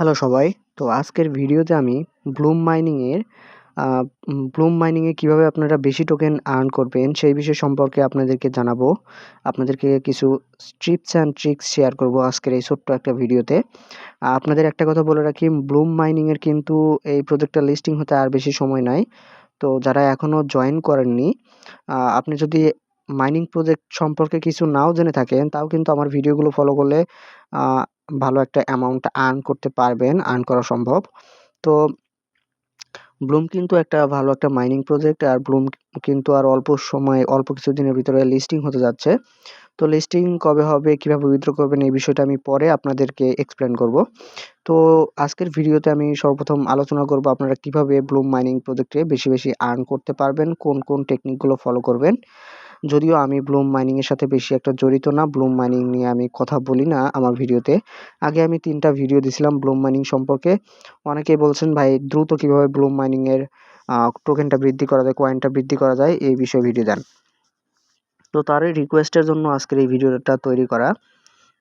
Hello সবাই। তো আজকের ভিডিওতে আমি ব্লুম মাইনিংয়ের ব্লুম মাইনিংয়ে কীভাবে আপনারা বেশি টোকেন আর্ন করবেন সেই বিষয় সম্পর্কে আপনাদেরকে জানাব। আপনাদেরকে কিছু ট্রিপস অ্যান্ড ট্রিক্স শেয়ার করব আজকের এই ছোট্ট একটা ভিডিওতে। আপনাদের একটা কথা বলে রাখি ব্লুম মাইনিংয়ের কিন্তু এই প্রজেক্টটা লিস্টিং হতে আর বেশি সময় নাই। তো যারা এখনও জয়েন করেননি আপনি যদি মাইনিং প্রজেক্ট সম্পর্কে কিছু নাও জেনে থাকেন, তাও কিন্তু আমার ভিডিওগুলো ফলো করলে ভালো একটা অ্যামাউন্ট আর্ন করতে পারবেন আর্ন করা সম্ভব। তো ব্লুম কিন্তু একটা ভালো একটা মাইনিং প্রজেক্ট আর ব্লুম কিন্তু আর অল্প সময়, অল্প কিছু দিনের ভিতরে লিস্টিং হতে যাচ্ছে। তো লিস্টিং কবে হবে, কীভাবে উইথড্র করবেন, এই বিষয়টা আমি পরে আপনাদেরকে এক্সপ্লেন করব। তো, আজকের ভিডিওতে আমি সর্বপ্রথম আলোচনা করব আপনারা কীভাবে ব্লুম মাইনিং প্রজেক্টে বেশি বেশি আর্ন করতে পারবেন, কোন কোন টেকনিকগুলো ফলো করবেন। যদিও আমি ব্লুম মাইনিংয়ের সাথে বেশি একটা জড়িত না ব্লুম মাইনিং নিয়ে আমি কথা বলি না আমার ভিডিওতে। আগে আমি তিনটা ভিডিও দিছিলাম ব্লুম মাইনিং সম্পর্কে। অনেকেই বলছেন, ভাই, দ্রুত কীভাবে ব্লুম মাইনিংয়ের টোকেনটা বৃদ্ধি করা যায় কয়েনটা বৃদ্ধি করা যায়? এই বিষয়ে ভিডিও দেন। তো তারই রিকোয়েস্টের জন্য আজকের এই ভিডিওটা তৈরি করা।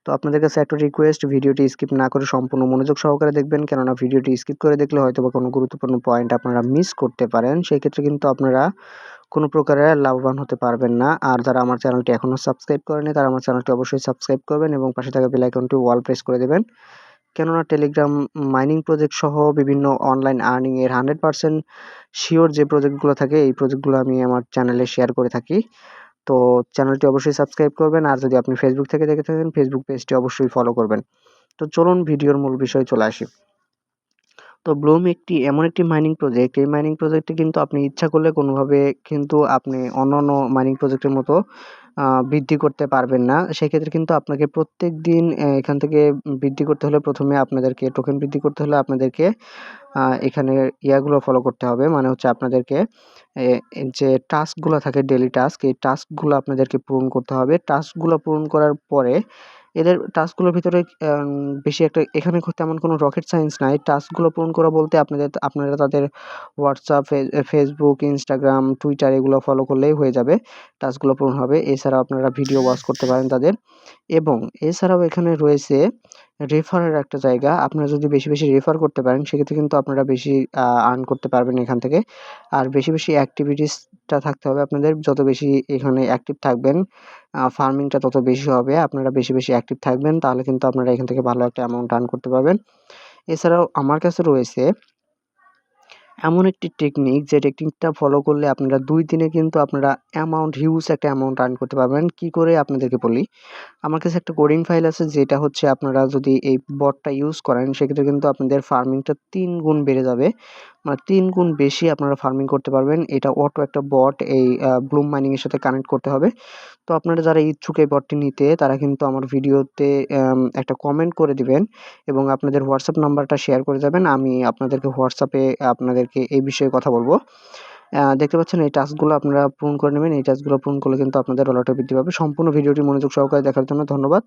তো আপনাদের কাছে একটা রিকোয়েস্ট ভিডিওটি স্কিপ না করে সম্পূর্ণ মনোযোগ সহকারে দেখবেন। কেননা ভিডিওটি স্কিপ করে দেখলে হয়তো বা কোনো গুরুত্বপূর্ণ পয়েন্ট আপনারা মিস করতে পারেন। সেই ক্ষেত্রে কিন্তু আপনারা কোনো প্রকারে লাভবান হতে পারবেন না। আর যারা আমার চ্যানেলটি এখনও সাবস্ক্রাইব করেনি তারা আমার চ্যানেলটি অবশ্যই সাবস্ক্রাইব করবেন এবং পাশে থাকা বেল আইকনটি ওয়াল প্রেস করে দেবেন। কেননা টেলিগ্রাম মাইনিং প্রজেক্ট সহ বিভিন্ন অনলাইন আর্নিংয়ের হান্ড্রেড পার্সেন্ট শিওর যে প্রজেক্টগুলো থাকে, এই প্রজেক্টগুলো আমি আমার চ্যানেলে শেয়ার করে থাকি। তো চ্যানেলটি অবশ্যই সাবস্ক্রাইব করবেন, আর যদি আপনি ফেসবুক থেকে দেখে থাকেন, ফেসবুক পেজটি অবশ্যই ফলো করবেন। তো চলুন ভিডিওর মূল বিষয়ে চলে আসি। তো ব্লুম একটি এমন একটি মাইনিং প্রজেক্ট এই মাইনিং প্রজেক্টে কিন্তু আপনি ইচ্ছা করলে কোনোভাবে কিন্তু আপনি অন্যান্য মাইনিং প্রজেক্টের মতো বৃদ্ধি করতে পারবেন না। সেক্ষেত্রে কিন্তু আপনাকে প্রত্যেক দিন এখান থেকে বৃদ্ধি করতে হলে প্রথমে আপনাদেরকে টোকেন বৃদ্ধি করতে হলে আপনাদেরকে এখানে ইয়াগুলো ফলো করতে হবে। মানে হচ্ছে আপনাদেরকে যে টাস্কগুলো থাকে ডেলি টাস্ক এই টাস্কগুলো আপনাদেরকে পূরণ করতে হবে। টাস্কগুলো পূরণ করার পরে এদের টাস্কগুলোর ভিতরে বেশি একটা, এখানে তেমন কোনো রকেট সায়েন্স নাই। টাস্কগুলো পূরণ করা বলতে আপনাদের, আপনারা তাদের হোয়াটসঅ্যাপ ফেসবুক ইনস্টাগ্রাম টুইটার এগুলো ফলো করলেই হয়ে যাবে। টাস্কগুলো পূরণ হবে। এছাড়াও আপনারা ভিডিও ওয়াচ করতে পারেন তাদের। এবং এছাড়াও এখানে রয়েছে রেফারের একটা জায়গা। আপনারা যদি বেশি বেশি রেফার করতে পারেন, সেক্ষেত্রে কিন্তু আপনারা বেশি আর্ন করতে পারবেন এখান থেকে। আর বেশি বেশি অ্যাক্টিভিটিসটা থাকতে হবে আপনাদের। যত বেশি এখানে অ্যাক্টিভ থাকবেন ফার্মিংটা তত বেশি হবে। আপনারা বেশি বেশি অ্যাক্টিভ থাকবেন, তাহলে কিন্তু আপনারা এখান থেকে ভালো একটা অ্যামাউন্ট আর্ন করতে পারবেন। এছাড়াও আমার কাছে রয়েছে এমন একটি টেকনিক যে টেকনিকটা ফলো করলে আপনারা দুই দিনে কিন্তু আপনারা অ্যামাউন্ট হিউজ একটা অ্যামাউন্ট আর্ন করতে পারবেন। কি করে আপনাদেরকে বলি? আমার কাছে একটা কোডিং ফাইল আছে যেটা হচ্ছে আপনারা যদি এই বটটা ইউজ করেন, সেক্ষেত্রে কিন্তু আপনাদের ফার্মিংটা তিন গুণ বেড়ে যাবে। তিন গুণ বেশি আপনারা ফার্মিং করতে পারবেন। এটা অটো একটা বট এই ব্লুম মাইনিংয়ের সাথে কানেক্ট করতে হবে। তো আপনারা যারা ইচ্ছুক এই বটটি নিতে, তারা কিন্তু আমার ভিডিওতে একটা কমেন্ট করে দিবেন এবং আপনাদের হোয়াটসঅ্যাপ নাম্বারটা শেয়ার করে যাবেন। আমি আপনাদেরকে হোয়াটসঅ্যাপে আপনাদেরকে এই বিষয়ে কথা বলব। দেখতে পাচ্ছেন এই টাস্কগুলো আপনারা পূরণ করে নেবেন। এই টাস্কগুলো পূরণ করলে কিন্তু আপনাদের ডলারটা বৃদ্ধি পাবে। সম্পূর্ণ ভিডিওটি মনোযোগ সহকারে দেখার জন্য ধন্যবাদ।